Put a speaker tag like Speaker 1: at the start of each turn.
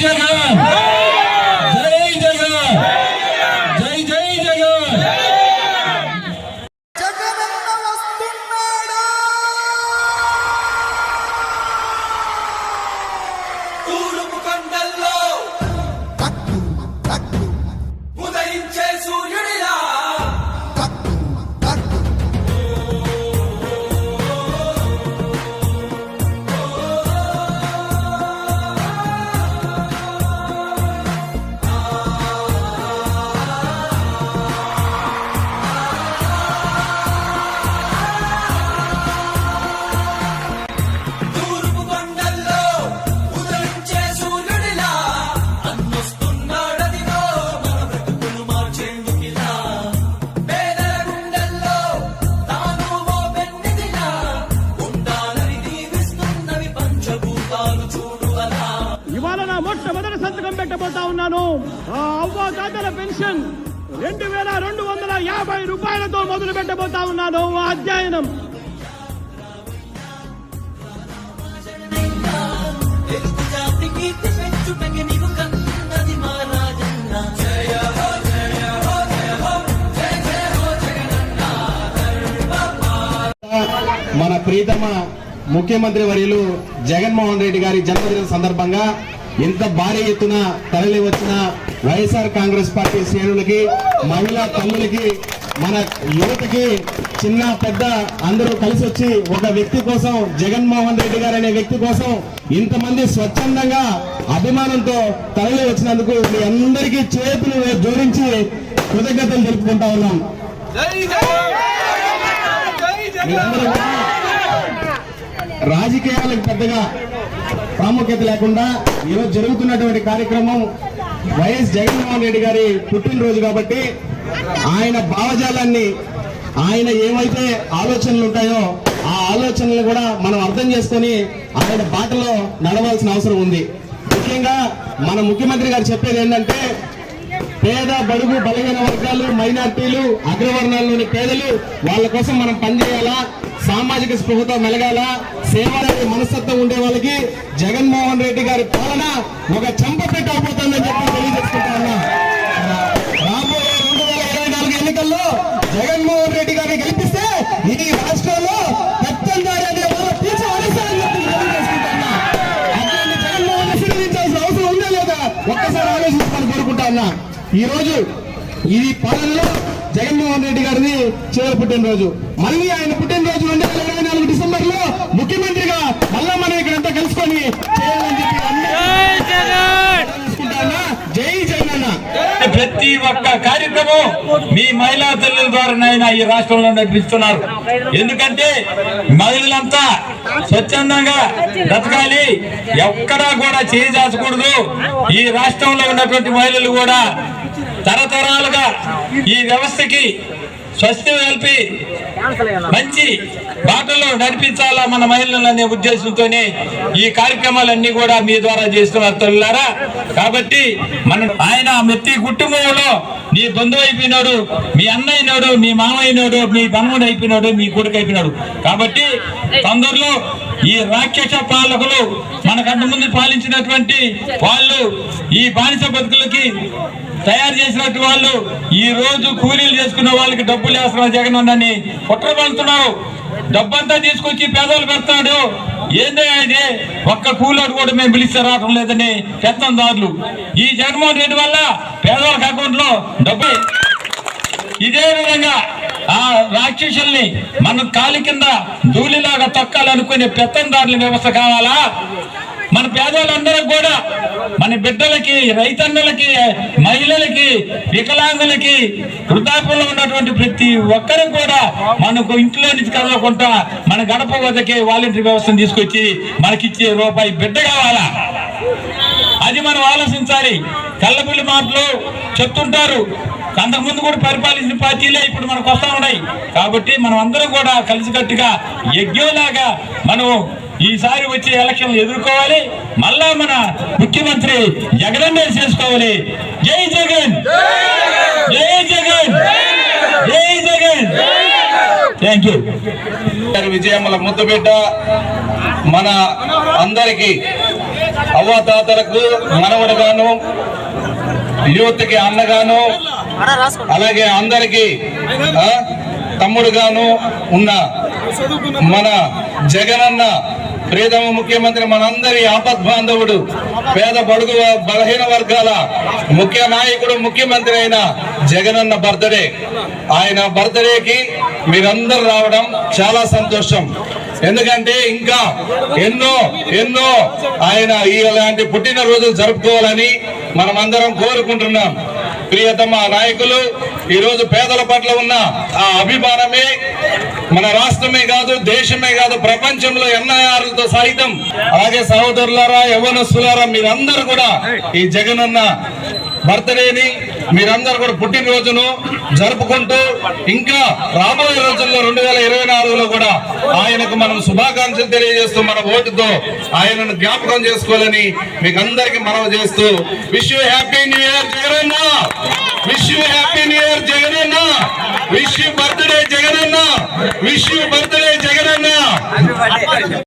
Speaker 1: జగన్ జై
Speaker 2: తాతల పెన్షన్ రెండు వేల రెండు వందల యాభై రూపాయలతో మొదలు పెట్టబోతా ఉన్నాను అధ్యయనం.
Speaker 3: మన ప్రీతమ ముఖ్యమంత్రి వర్యులు జగన్మోహన్ రెడ్డి గారి జన్మదిన సందర్భంగా ఇంత భారీ ఎత్తున తరలి వచ్చిన వైఎస్ఆర్ కాంగ్రెస్ పార్టీ శ్రేణులకి మహిళా తల్లులకి మన యువతకి చిన్న పెద్ద అందరూ కలిసి వచ్చి ఒక వ్యక్తి కోసం జగన్మోహన్ రెడ్డి గారు అనే వ్యక్తి కోసం ఇంతమంది స్వచ్ఛందంగా అభిమానంతో తరలి వచ్చినందుకు మీ అందరికీ చేతులు జోడించి కృతజ్ఞతలు తెలుపుకుంటా ఉన్నాం. రాజకీయాలకు పెద్దగా ప్రాముఖ్యత లేకుండా ఈరోజు జరుగుతున్నటువంటి కార్యక్రమం వైఎస్ జగన్మోహన్ రెడ్డి గారి పుట్టినరోజు కాబట్టి ఆయన భావజాలాన్ని ఆయన ఏమైతే ఆలోచనలు ఉంటాయో ఆ ఆలోచనలు కూడా మనం అర్థం చేసుకొని ఆయన బాటలో నడవాల్సిన అవసరం ఉంది. ముఖ్యంగా మన ముఖ్యమంత్రి గారు చెప్పేది ఏంటంటే పేద బడుగు బలహీన వర్గాలు మైనార్టీలు అగ్రవర్ణాల్లోని పేదలు వాళ్ళ కోసం మనం పనిచేయాలా? సామాజిక స్పృహత మెలగాల సేవల మనస్తత్వం ఉండే వాళ్ళకి జగన్మోహన్ రెడ్డి గారి పాలన ఒక చెంప పెట్టి చెప్పి తెలియజేసుకుంటా ఉన్నా. రాబోయే రెండు వేల ఇరవై నాలుగు ఎన్నికల్లో జగన్మోహన్ రెడ్డి గారిని గెలిపిస్తే ఈ రాష్ట్రంలో పెత్తందారి అనే చెప్పి జగన్మోహన్ ఆశీర్వదించాల్సిన అవసరం ఉందా లేదా ఒక్కసారి ఆలోచించుకొని కోరుకుంటా ఉన్నా. ఈ రోజు ఈ పాలనలో జగన్మోహన్ రెడ్డి గారిని చివరి పుట్టినరోజు. మళ్ళీ ఆయన పుట్టినరోజు రెండు వేల ఇరవై నాలుగు డిసెంబర్లో ముఖ్యమంత్రిగా మళ్ళా మనం ఇక్కడంతా కలుసుకొని అందరూ ఆలోచించుకుంటా ఉన్నా. జై
Speaker 1: ప్రతి ఒక్క కార్యక్రమం మీ మహిళా తల్లుల ద్వారానైనా ఈ రాష్ట్రంలో నడిపిస్తున్నారు. ఎందుకంటే మహిళలంతా స్వచ్ఛందంగా బ్రతకాలి. ఎక్కడా కూడా చేయదాచకూడదు ఈ రాష్ట్రంలో ఉన్నటువంటి మహిళలు కూడా తరతరాలుగా ఈ వ్యవస్థకి స్వస్తి కలిపి మంచి బాటలో నడిపించాలా మన మహిళలు అనే ఉద్దేశంతోనే ఈ కార్యక్రమాలన్నీ కూడా మీ ద్వారా చేస్తున్నారు తల్లారా. కాబట్టి మన ఆయన ప్రతి కుటుంబంలో నీ బంధువు అయిపోయినాడు మీ అన్న మీ మామ అయినాడు మీ బనముడు అయిపోయినాడు మీ కొడుకు అయిపోయినాడు కాబట్టి తొందరలో ఈ రాక్షస పాలకులు మనకంట ముందు పాలించినటువంటి వాళ్ళు ఈ బానిస బతుకులకి తయారు చేసినట్టు వాళ్ళు ఈ రోజు కూలీలు చేసుకున్న వాళ్ళకి డబ్బులు వేస్తున్న జగన్ అన్నని కుట్రపడుతున్నారు డబ్బంతా తీసుకొచ్చి పేదలు పెడతాడు ఏందే ఇది? ఒక్క కూలోడు కూడా మేము పిలిస్తే రావడం లేదని పెత్తందారులు ఈ జగన్మోహన్ రెడ్డి వల్ల పేదవాళ్ళకి అకౌంట్లో డబ్బు. ఇదే విధంగా ఆ రాక్షసుల్ని మనం కాలి కింద ధూళిలాగా తొక్కాలనుకునే పెత్తందారుల వ్యవస్థ కావాలా? మన పేదలందరూ కూడా మన బిడ్డలకి రైతన్నలకి మహిళలకి వికలాంగులకి వృద్ధాపంలో ఉన్నటువంటి ప్రతి ఒక్కరు కూడా మనకు ఇంట్లో నుంచి కదలకుండా మన గడప వద్దకే వాలంటీర్ వ్యవస్థను తీసుకొచ్చి మనకిచ్చే రూపాయి బిడ్డ కావాలా? అది మనం ఆలోచించాలి. కళ్ళబుల్లి మాటలు చెప్తుంటారు. అంతకుముందు కూడా పరిపాలించిన పార్టీలే ఇప్పుడు మనకు వస్తా ఉన్నాయి. కాబట్టి మనం అందరం కూడా కలిసికట్టుగా యజ్ఞంలాగా మనం ఈసారి వచ్చే ఎలక్షన్లు ఎదుర్కోవాలి. మళ్ళా మన ముఖ్యమంత్రి జగన్ చేసుకోవాలి. జై జగన్! జై జగన్! జై జగన్! థ్యాంక్ యూ
Speaker 3: విజయమ్మల ముద్దబిడ్డ మన అందరికి
Speaker 4: అవ్వాతాతలకు మనవడుగాను యూత్కి అన్నగాను అలాగే అందరికి తమ్ముడుగాను ఉన్న మన జగనన్న ప్రియతమ ముఖ్యమంత్రి మనందరి ఆపద్ బాంధవుడు పేద బడుగు బలహీన వర్గాల ముఖ్య నాయకుడు ముఖ్యమంత్రి అయిన జగనన్న బర్త్డే. ఆయన బర్త్డేకి మీరందరూ రావడం చాలా సంతోషం. ఎందుకంటే ఇంకా ఎన్నో ఎన్నో ఆయన ఇలాంటి పుట్టినరోజులు జరుపుకోవాలని మనమందరం కోరుకుంటున్నాం. ప్రియతమ నాయకులు ఈ రోజు పేదల పట్ల ఉన్న ఆ అభిమానమే మన రాష్ట్రమే కాదు దేశమే కాదు ప్రపంచంలో ఎన్ఐఆర్లతో సహితం అలాగే సహోదరులారా యవనస్తులారా మీరందరూ కూడా ఈ జగనన్న భర్తనేని మీరందరూ కూడా పుట్టినరోజును జరుపుకుంటూ ఇంకా రాబోయే రోజుల్లో రెండు వేల ఇరవై నాలుగులో కూడా ఆయనకు మనం శుభాకాంక్షలు తెలియజేస్తూ మన ఓటుతో ఆయనను జ్ఞాపకం చేసుకోవాలని మీకు అందరికీ మనవి చేస్తూ wish you happy new year Jagananna. Wish you happy new year Jagananna. Wish you birthday జగనన్న. Wish you birthday Jagananna.